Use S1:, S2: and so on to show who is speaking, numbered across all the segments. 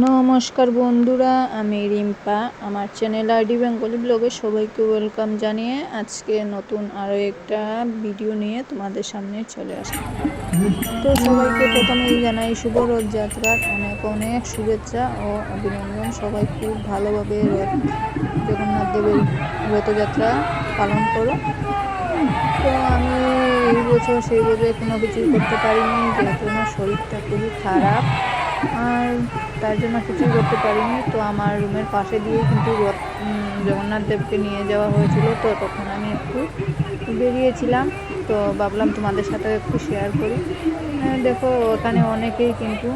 S1: নমস্কার বন্ধুরা, আমি রিম্পা। আমার চ্যানেল আইডি বেঙ্গলি ব্লগে সবাইকে ওয়েলকাম জানিয়ে আজকে নতুন আরও একটা ভিডিও নিয়ে তোমাদের সামনে চলে আসলাম। তো সবাইকে প্রথমেই জানাই শুভ রথযাত্রার অনেক অনেক শুভেচ্ছা ও অভিনন্দন। সবাই খুব ভালোভাবে রথ, জগন্নাথ দেবের রথযাত্রা পালন করো। তো আমি এই বছর সেইভাবে কোনো কিছুই করতে পারিনি, যেহেতু আমার শরীরটা খুবই খারাপ। আর তার জন্য কিছুই করতে পারিনি। তো আমার রুমের পাশে দিয়ে কিন্তু জগন্নাথ দেবকে নিয়ে যাওয়া হয়েছিল। তো তখন আমি একটু বেরিয়েছিলাম। তো ভাবলাম তোমাদের সাথে একটু শেয়ার করি। হ্যাঁ, দেখো ওখানে অনেকেই কিন্তু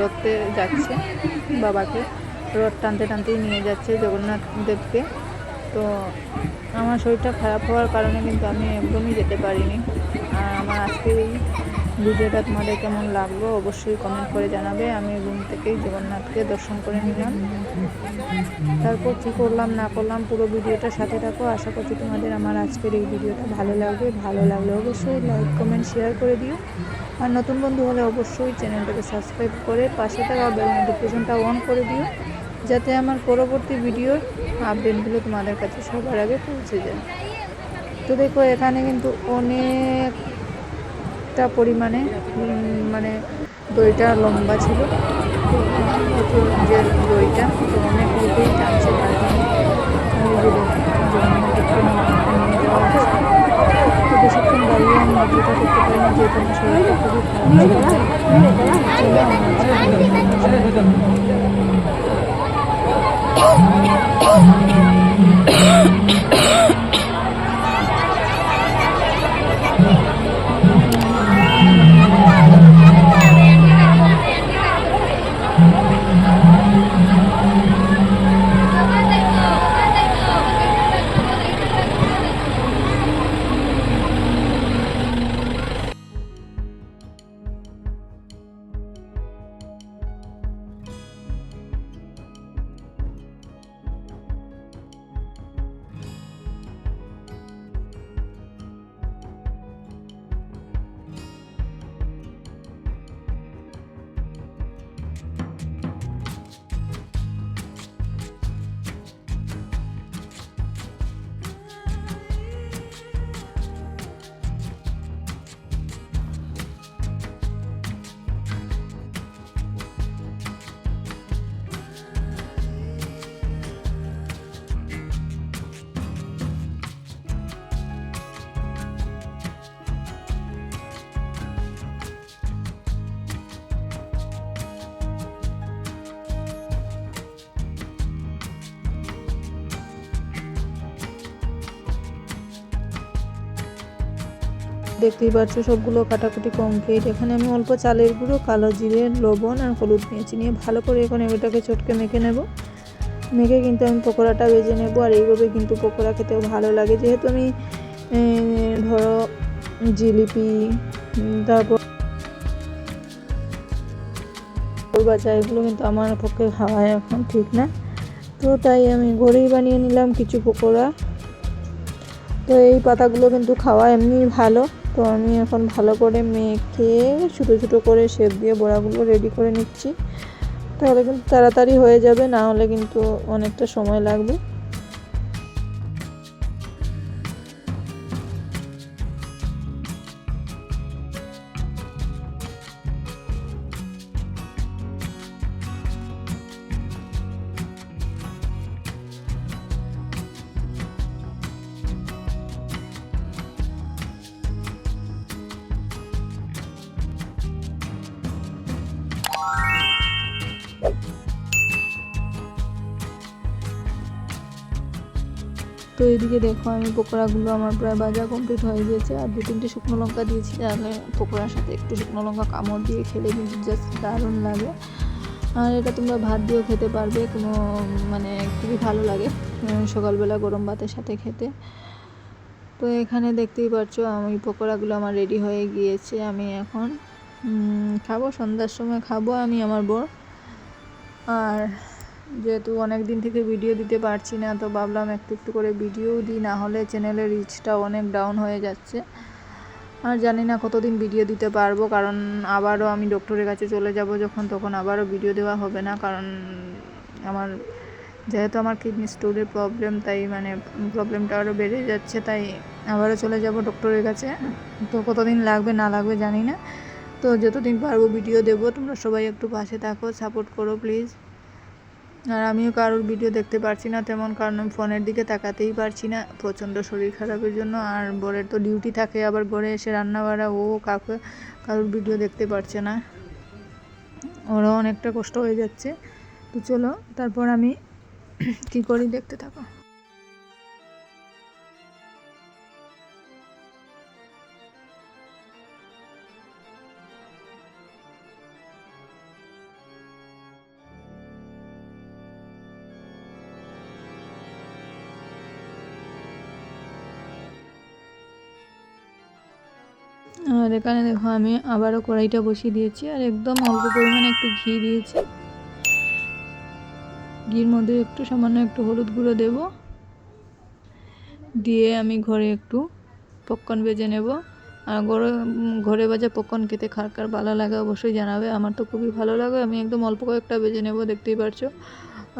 S1: রথে যাচ্ছে বাবাকে। রথ টানতে টানতেই নিয়ে যাচ্ছে জগন্নাথ দেবকে। তো আমার শরীরটা খারাপ হওয়ার কারণে কিন্তু আমি একদমই যেতে পারিনি। আর আমার আজকে ভিডিওটা তোমাদের কেমন লাগল অবশ্যই কমেন্ট করে জানাবে। আমি রুম থেকেই জগন্নাথকে দর্শন করে নিলাম। তারপর কী করলাম, না করলাম, পুরো ভিডিওটা সাথে থাকো। আশা করছি তোমাদের আমার আজকের এই ভিডিওটা ভালো লাগবে। ভালো লাগলে অবশ্যই লাইক কমেন্ট শেয়ার করে দিও। আর নতুন বন্ধু হলে অবশ্যই চ্যানেলটাকে সাবস্ক্রাইব করে পাশে থাকা বেল নোটিফিকেশনটা অন করে দিও, যাতে আমার পরবর্তী ভিডিওর আপডেটগুলো তোমাদের কাছে সবার আগে পৌঁছে যায়। তো দেখো, এখানে কিন্তু অনেকটা পরিমাণে মানে দইটা লম্বা ছিল। যে দইটা অনেক লোকেই টানছে তার দেখতেই পাচ্ছ সবগুলো কাটাকুটি কমপ্লিট এখানে আমি অল্প চালের গুঁড়ো, কালো জিরে, লবণ আর হলুদ নিয়েছি নিয়ে ভালো করে এখন এটাকে চটকে মেখে নেব। মেখে কিন্তু আমি পকোড়াটা বেজে নেব আর এইভাবে কিন্তু পকোড়া খেতেও ভালো লাগে। যেহেতু আমি ধরো জিলিপি তারপর বাচ্চা এগুলো কিন্তু আমার পক্ষে খাওয়া এখন ঠিক না। তো তাই আমি ঘরেই বানিয়ে নিলাম কিছু পকোড়া। তো এই পাতাগুলো কিন্তু খাওয়া এমনি ভালো। তো আমি এখন ভালো করে মেখে ছোটো ছোটো করে শেপ দিয়ে বড়াগুলো রেডি করে নিচ্ছি। তাহলে কিন্তু তাড়াতাড়ি হয়ে যাবে, না হলে কিন্তু অনেকটা সময় লাগবে। তো এইদিকে দেখো আমি পকোড়াগুলো আমার প্রায় বাজা কমপ্লিট হয়ে গিয়েছে। আর দু তিনটে শুকনো লঙ্কা দিয়েছি, তাহলে পকোড়ার সাথে একটু শুকনো লঙ্কা কামড় দিয়ে খেলে কিন্তু জাস্ট দারুণ লাগে। আর এটা তোমরা ভাত দিয়েও খেতে পারবে, কোনো মানে খুবই ভালো লাগে সকালবেলা গরম ভাতের সাথে খেতে। তো এখানে দেখতেই পাচ্ছ আমি পকোড়াগুলো আমার রেডি হয়ে গিয়েছে, আমি এখন খাব, সন্ধ্যার সময় খাব আমি আমার বর। আর যেহেতু অনেক দিন থেকে ভিডিও দিতে পারছি না, তো ভাবলাম একটু একটু করে ভিডিও দিই, না হলে চ্যানেলের রিচটা অনেক ডাউন হয়ে যাচ্ছে। আর জানি না কতদিন ভিডিও দিতে পারব, কারণ আবারও আমি ডক্টরের কাছে চলে যাব যখন, তখন আবারও ভিডিও দেওয়া হবে না, কারণ আমার যেহেতু আমার কিডনি স্টোনের প্রবলেম তাই মানে প্রবলেমটা আরও বেড়ে যাচ্ছে, তাই আবারও চলে যাব ডক্টরের কাছে। তো কতদিন লাগবে না লাগবে জানি না। তো যতদিন পারব ভিডিও দেবো, তোমরা সবাই একটু পাশে থাকো সাপোর্ট করো প্লিজ আর আমিও কারোর ভিডিও দেখতে পারছি না, তেমন কারণ আমি ফোনের দিকে তাকাতেই পারছি না প্রচণ্ড শরীর খারাপের জন্য। আর বরের তো ডিউটি থাকে, আবার ঘরে এসে রান্না বাড়া ও কাউকে কারোর ভিডিও দেখতে পারছে না। ওরাও অনেকটা কষ্ট হয়ে যাচ্ছে। তো চলো, তারপর আমি কি করি দেখতে থাকো। আর এখানে দেখো আমি আবারও কড়াইটা বসিয়ে দিয়েছি আর একদম অল্প পরিমাণে একটু ঘি দিয়েছি। ঘির মধ্যে একটু সামান্য একটু হলুদ গুঁড়ো দেব। দিয়ে আমি ঘরে একটু পপকর্ন বেজে নেব। আর ঘরে ঘরে ভাজা পপকর্ন খেতে খার খার ভালো লাগে অবশ্যই জানাবে। আমার তো খুবই ভালো লাগে। আমি একদম অল্প কয়েকটা ভেজে নেব, দেখতেই পারছ।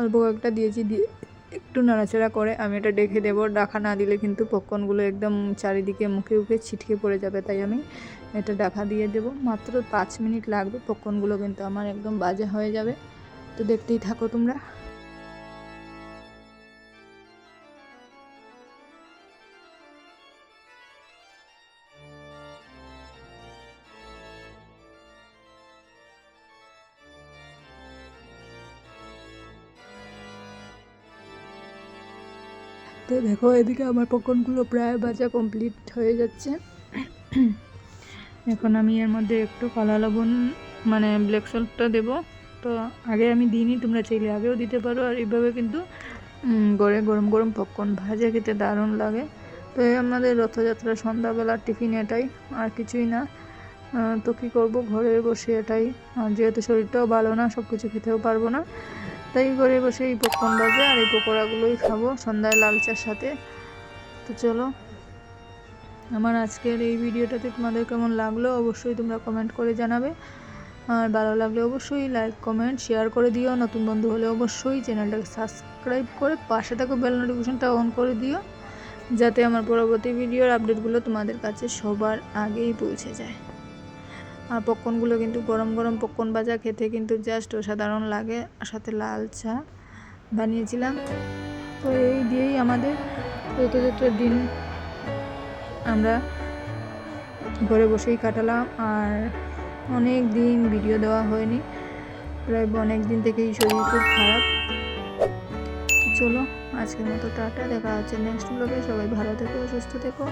S1: অল্প কয়েকটা দিয়েছি, দিয়ে একটু নাড়াচাড়া করে, আমি এটা ডেকে দেবো। ডাকা না দিলে কিন্তু পপকর্নগুলো একদম চারিদিকে মুখে মুখে ছিটকে পড়ে যাবে, তাই আমি এটা ডাকা দিয়ে দেব। মাত্র পাঁচ মিনিট লাগবে পপকর্নগুলো কিন্তু আমার একদম বাজে হয়ে যাবে। তো দেখতেই থাকো তোমরা। তো দেখো, এদিকে আমার পকনগুলো প্রায় ভাজা কমপ্লিট হয়ে যাচ্ছে। এখন আমি এর মধ্যে একটু কালা লবণ মানে ব্ল্যাক সল্টটা দেবো। তো আগে আমি দিইনি, তোমরা চাইলে আগেও দিতে পারো। আর এইভাবে কিন্তু গড়ে গরম গরম পপকর্ন ভাজা খেতে দারুণ লাগে। তো আমাদের রথযাত্রা সন্ধ্যাবেলার টিফিন এটাই, আর কিছুই না। তো কী করব? ঘরে বসে এটাই। আর যেহেতু শরীরটাও ভালো না সব কিছু খেতেও পারব না। তাই ঘরে বসে এই পপকর্ন ভাজা আর এই পকোড়াগুলোই খাব সন্ধ্যায় লাল চার সাথে। তো চলো, আমার আজকের এই ভিডিওটাতে তোমাদের কেমন লাগল অবশ্যই তোমরা কমেন্ট করে জানাবে। আর ভালো লাগলে অবশ্যই লাইক কমেন্ট শেয়ার করে দিও। নতুন বন্ধু হলে অবশ্যই চ্যানেলটাকে সাবস্ক্রাইব করে পাশে থাকো বেল নোটিফিকেশনটা অন করে দিও, যাতে আমার পরবর্তী ভিডিওর আপডেটগুলো তোমাদের কাছে সবার আগেই পৌঁছে যায়। আর পপকর্নগুলো কিন্তু গরম গরম পপকর্ন ভাজা খেতে কিন্তু জাস্ট অসাধারণ লাগে। আর সাথে লাল চা বানিয়েছিলাম। তো এই দিয়েই আমাদের রথযাত্রার দিন আমরা ঘরে বসেই কাটালাম। আর অনেক দিন ভিডিও দেওয়া হয়নি। প্রায় অনেক দিন থেকেই শরীর খুব খারাপ। চলো আজকের মতো টাটা। দেখা হচ্ছে নেক্সট ব্লগে সবাই ভালো থেকো, সুস্থ থেকো।